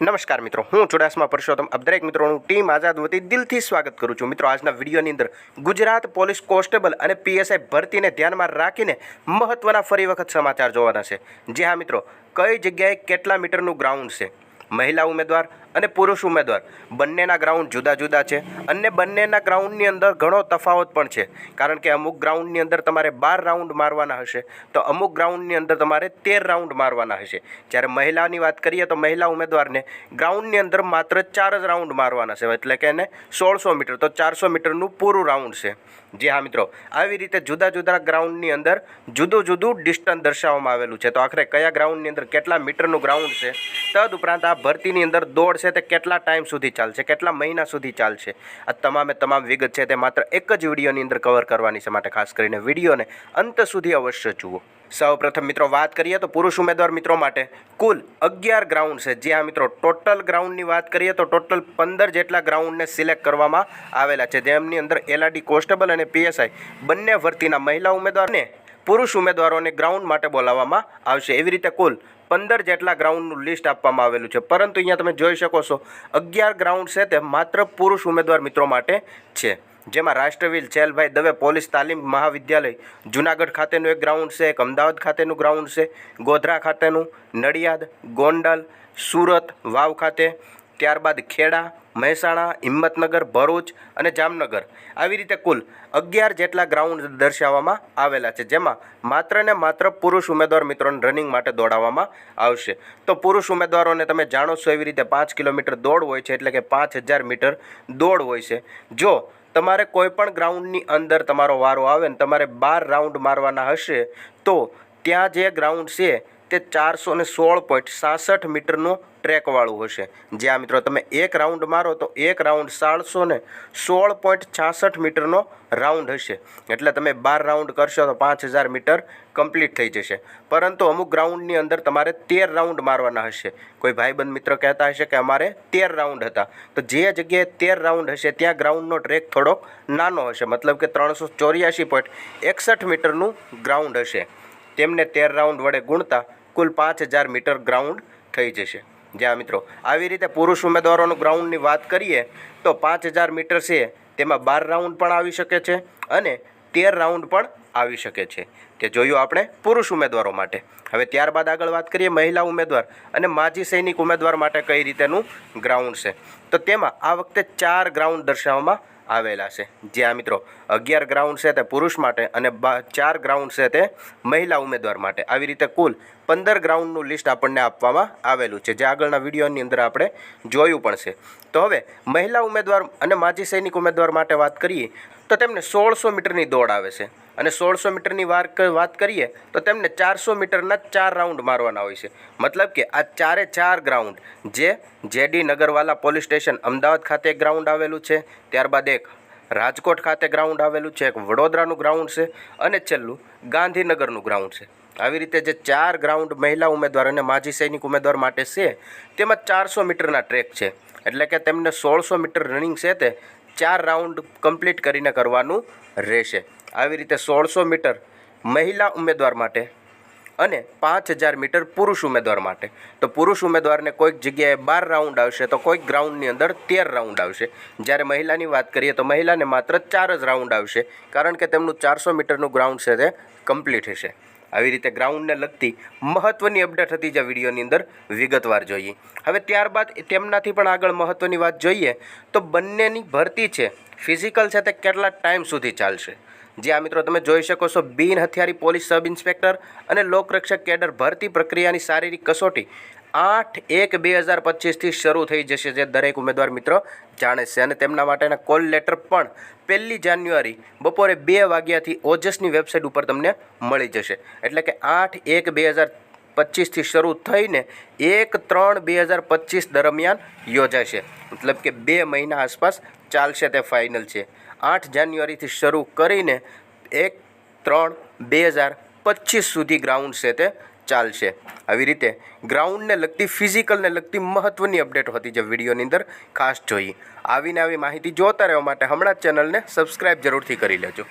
નમસ્કાર મિત્રો, હું ચુડાસમા પરસોત્તમ. આપ દરેક મિત્રોનું ટીમ આઝાદ વતી દિલથી સ્વાગત કરું છું. મિત્રો, આજના વિડીયોની અંદર ગુજરાત પોલીસ કોન્સ્ટેબલ અને પીએસઆઈ ભરતીને ધ્યાનમાં રાખીને મહત્ત્વના ફરી વખત સમાચાર જોવાના છે. જે હા મિત્રો, કઈ જગ્યાએ કેટલા મીટરનું ગ્રાઉન્ડ છે? મહિલા ઉમેદવાર અને પુરુષ ઉમેદવાર. બંનેના ગ્રાઉન્ડ જુદા જુદા છે અને બંનેના ગ્રાઉન્ડની અંદર ઘણો તફાવત પણ છે. કારણ કે અમુક ગ્રાઉન્ડની અંદર તમારે બાર રાઉન્ડ મારવાના હશે, તો અમુક ગ્રાઉન્ડની અંદર તમારે તેર રાઉન્ડ મારવાના હશે. જ્યારે મહિલાની વાત કરીએ તો મહિલા ઉમેદવારને ગ્રાઉન્ડની અંદર માત્ર ચાર જ રાઉન્ડ મારવાના છે, એટલે કે એને સોળસો મીટર, તો ચારસો મીટરનું પૂરું રાઉન્ડ છે. જી હા મિત્રો, આવી રીતે જુદા જુદા ગ્રાઉન્ડની અંદર જુદું જુદું ડિસ્ટન્સ દર્શાવવામાં આવેલું છે. તો આખરે કયા ગ્રાઉન્ડની અંદર કેટલા મીટરનું ગ્રાઉન્ડ છે? તદ ઉપરાંત આ ભરતીની અંદર દોડ છે તે કેટલા ટાઈમ સુધી ચાલશે? કેટલા મહિના સુધી ચાલશે? આ તમામે તમામ વિગત છે તે માત્ર એક જ વિડીયોની અંદર કવર કરવાની છે માટે ખાસ કરીને વિડીયોને અંત સુધી અવશ્ય જુઓ. સૌપ્રથમ મિત્રો વાત કરીએ તો પુરુષ ઉમેદવાર મિત્રો માટે કુલ અગિયાર ગ્રાઉન્ડ છે. જ્યાં મિત્રો ટોટલ ગ્રાઉન્ડની વાત કરીએ તો ટોટલ પંદર જેટલા ગ્રાઉન્ડને સિલેક્ટ કરવામાં આવેલા છે. જેમની અંદર એલઆરડી કોન્સ્ટેબલ અને પીએસઆઈ બંને ભરતીના મહિલા ઉમેદવારને પુરુષ ઉમેદવારોને ગ્રાઉન્ડ માટે બોલાવવામાં આવશે. એવી રીતે કુલ પંદર જેટલા ગ્રાઉન્ડનું લિસ્ટ આપવામાં આવેલું છે. પરંતુ અહીંયા તમે જોઈ શકો છો, અગિયાર ગ્રાઉન્ડ છે તે માત્ર પુરુષ ઉમેદવાર મિત્રો માટે છે. જેમાં રાષ્ટ્રવીર ચેલભાઈ દવે પોલીસ તાલીમ મહાવિદ્યાલય, જુનાગઢ ખાતેનું એક ગ્રાઉન્ડ છે, એક અમદાવાદ ખાતેનું ગ્રાઉન્ડ છે, ગોધરા ખાતેનું, નડિયાદ, ગોંડલ, સુરત, વાવ ખાતે, ત્યારબાદ ખેડા મહેસાણા, હિંમતનગર, ભરૂચ અને જામનગર. આવી રીતે કુલ અગિયાર જેટલા ગ્રાઉન્ડ દર્શાવવામાં આવેલા છે, જેમાં માત્ર ને માત્ર પુરુષ ઉમેદવાર મિત્રોને રનિંગ માટે દોડાવવામાં આવશે. તો પુરુષ ઉમેદવારોને તમે જાણો છો એવી રીતે પાંચ કિલોમીટર દોડ હોય છે, એટલે કે પાંચ હજાર મીટર દોડ હોય છે. જો તમારે કોઈ પણ ગ્રાઉન્ડની અંદર તમારો વારો આવે ને તમારે બાર રાઉન્ડ મારવાના હશે, તો ત્યાં જે ગ્રાઉન્ડ છે તે ચારસો ને સોળ પોઈન્ટ સાસઠ મીટરનું ટ્રેકવાળું હશે. જ્યાં મિત્રો તમે એક રાઉન્ડ મારો તો એક રાઉન્ડ સાતસો ને સોળ પોઈન્ટ છાસઠ મીટરનો રાઉન્ડ હશે. એટલે તમે બાર રાઉન્ડ કરશો તો પાંચ હજાર મીટર કમ્પ્લીટ થઈ જશે. પરંતુ અમુક ગ્રાઉન્ડની અંદર તમારે તેર રાઉન્ડ મારવાના હશે. કોઈ ભાઈબંધ મિત્ર કહેતા હશે કે અમારે તેર રાઉન્ડ હતા. તો જે જગ્યાએ તેર રાઉન્ડ હશે ત્યાં ગ્રાઉન્ડનો ટ્રેક થોડોક નાનો હશે. મતલબ કે ત્રણસો ચોર્યાસી પોઈન્ટ એકસઠ મીટરનું ગ્રાઉન્ડ હશે. તેમને તેર રાઉન્ડ વડે ગુણતા કુલ પાંચ હજાર મીટર ગ્રાઉન્ડ થઈ જશે. જ્યાં મિત્રો, આવી રીતે પુરુષ ઉમેદવારોનું ગ્રાઉન્ડની વાત કરીએ, તો પાંચ હજાર મીટર છે, તેમાં બાર રાઉન્ડ પણ આવી શકે છે અને તેર રાઉન્ડ પણ આવી શકે છે. તે જોયું આપણે પુરુષ ઉમેદવારો માટે. હવે ત્યારબાદ આગળ વાત કરીએ મહિલા ઉમેદવાર અને માજી સૈનિક ઉમેદવાર માટે કઈ રીતેનું ગ્રાઉન્ડ છે. તો તેમાં આ વખતે ચાર ગ્રાઉન્ડ દર્શાવવામાં આવેલા છે. જ્યાં મિત્રો અગિયાર ગ્રાઉન્ડ છે તે પુરુષ માટે અને ચાર ગ્રાઉન્ડ છે તે મહિલા ઉમેદવાર માટે. આવી રીતે કુલ પંદર ગ્રાઉન્ડનું લિસ્ટ આપણને આપવામાં આવેલું છે. જે આગળના વિડીયોની અંદર આપણે જોયું પણ છે. તો હવે મહિલા ઉમેદવાર અને માજી સૈનિક ઉમેદવાર માટે વાત કરીએ તો તેમને સોળસો મીટરની દોડ આવે છે. અને સોળસો મીટરની વાર વાત કરીએ, તો તેમને ચારસો મીટરના ચાર રાઉન્ડ મારવાના હોય છે. મતલબ કે આ ચારે ચાર ગ્રાઉન્ડ, જે JD Nagarwala police station Ahmedabad ખાતે ગ્રાઉન્ડ આવેલું છે, ત્યારબાદ એક રાજકોટ ખાતે ગ્રાઉન્ડ આવેલું છે, એક વડોદરાનું ગ્રાઉન્ડ છે, અને છેલ્લું ગાંધીનગરનું ગ્રાઉન્ડ છે. આવી રીતે જે ચાર ગ્રાઉન્ડ મહિલા ઉમેદવાર અને માજી સૈનિક ઉમેદવાર માટે છે, તેમાં ચારસો મીટરના ટ્રેક છે. એટલે કે તેમને સોળસો મીટર રનિંગ છે તે ચાર રાઉન્ડ કમ્પ્લીટ કરીને કરવાનું રહેશે. આવી રીતે સોળસો મીટર મહિલા ઉમેદવાર માટે અને પાંચ હજાર મીટર પુરુષ ઉમેદવાર માટે. તો પુરુષ ઉમેદવારને કોઈક જગ્યાએ બાર રાઉન્ડ આવશે, તો કોઈક ગ્રાઉન્ડની અંદર તેર રાઉન્ડ આવશે. જ્યારે મહિલાની વાત કરીએ તો મહિલાને માત્ર ચાર જ રાઉન્ડ આવશે, કારણ કે તેમનું ચારસો મીટરનું ગ્રાઉન્ડ છે તે કમ્પ્લીટ હશે. આવી રીતે ગ્રાઉન્ડને લગતી મહત્ત્વની અપડેટ હતી જે વિડીયોની અંદર વિગતવાર જોઈએ હવે ત્યારબાદ તેમનાથી પણ આગળ મહત્ત્વની વાત જોઈએ તો બંનેની ભરતી છે ફિઝિકલ છે તે કેટલા ટાઈમ સુધી ચાલશે? જે આ મિત્રો તમે જોઈ શકો છો, બિન હથિયારી પોલીસ સબ ઇન્સ્પેક્ટર અને લોકરક્ષક કેડર ભરતી પ્રક્રિયાની શારીરિક કસોટી આઠ એક બે હજાર પચીસથી શરૂ થઈ જશે જે દરેક ઉમેદવાર મિત્રો જાણે છે. અને તેમના માટેના કોલ લેટર પણ પહેલી જાન્યુઆરી બપોરે બે વાગ્યાથી ઓજસની વેબસાઇટ ઉપર તમને મળી જશે. એટલે કે આઠ એક બે હજાર પચીસથી શરૂ થઈને એક ત્રણ બે હજાર પચીસ દરમિયાન યોજાશે. મતલબ કે બે મહિના આસપાસ ચાલશે તે ફાઇનલ છે. આઠ જાન્યુઆરીથી શરૂ કરીને એક ત્રણ બે હજાર પચીસ સુધી ગ્રાઉન્ડ છે તે ચાલશે. આવી રીતે ગ્રાઉન્ડને લગતી ફિઝિકલને લગતી મહત્ત્વની અપડેટ હતી જે વિડીયોની અંદર ખાસ જોઈ આવીને આવી માહિતી જોતા રહેવા માટે હમણાં જ ચેનલને સબસ્ક્રાઈબ જરૂરથી કરી લેજો.